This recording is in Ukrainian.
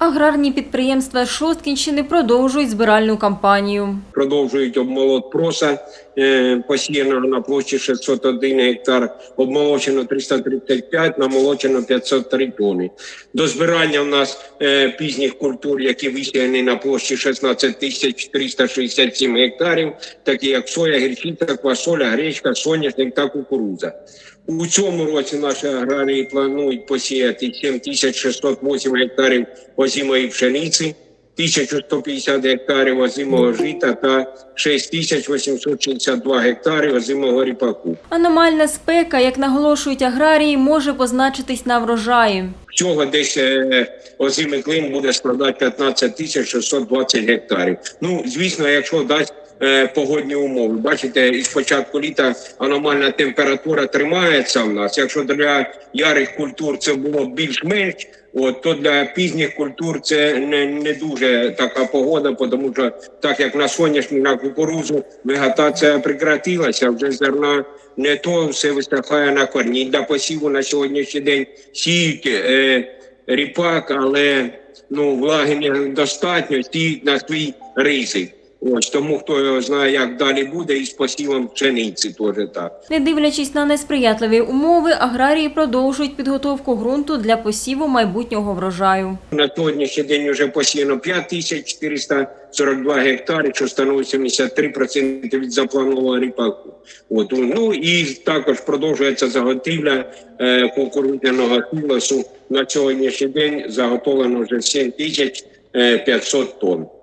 Аграрні підприємства Шосткінщини продовжують збиральну кампанію. продовжують обмолот проса е, посіяного на площі 601 гектар, обмолочено 335, намолочено 503 тони. До збирання у нас е, пізніх культур, які висіяні на площі 16 тисяч 367 гектарів, такі як соя, гірчиця, квасоля, гречка, соняшник та кукурудза. У цьому році наші аграрії планують посіяти 7608 гектарів озимої пшениці, 1150 гектарів озимого жита та 6862 гектари озимого ріпаку. Аномальна спека, як наголошують аграрії, може позначитись на врожаї. Всього десь е, озимий клин буде складати 15 тисяч 620 гектарів. Ну, звісно, якщо дасть погодні умови. Бачите, із початку літа аномальна температура тримається в нас. Якщо для ярих культур це було більш-менш, от, то для пізніх культур це не, не дуже така погода, тому що так як на соняшник, на кукурузу вегетація прекратилася, вже зерна не то все висихає на корні. Для посіву на сьогоднішній день сіють е, ріпак, але ну влаги недостатньо, сіють на свій ризик. Ось тому хто його знає, як далі буде, і з посівом пшениці теж так. Не дивлячись на несприятливі умови, аграрії продовжують підготовку ґрунту для посіву майбутнього врожаю. На сьогоднішній день вже посіяно 5442 гектари, що становить 73% від запланованого ріпаку. От ну і також продовжується заготівля е, кукурудзяного силосу. На сьогоднішній день заготовлено вже 7500 тонн.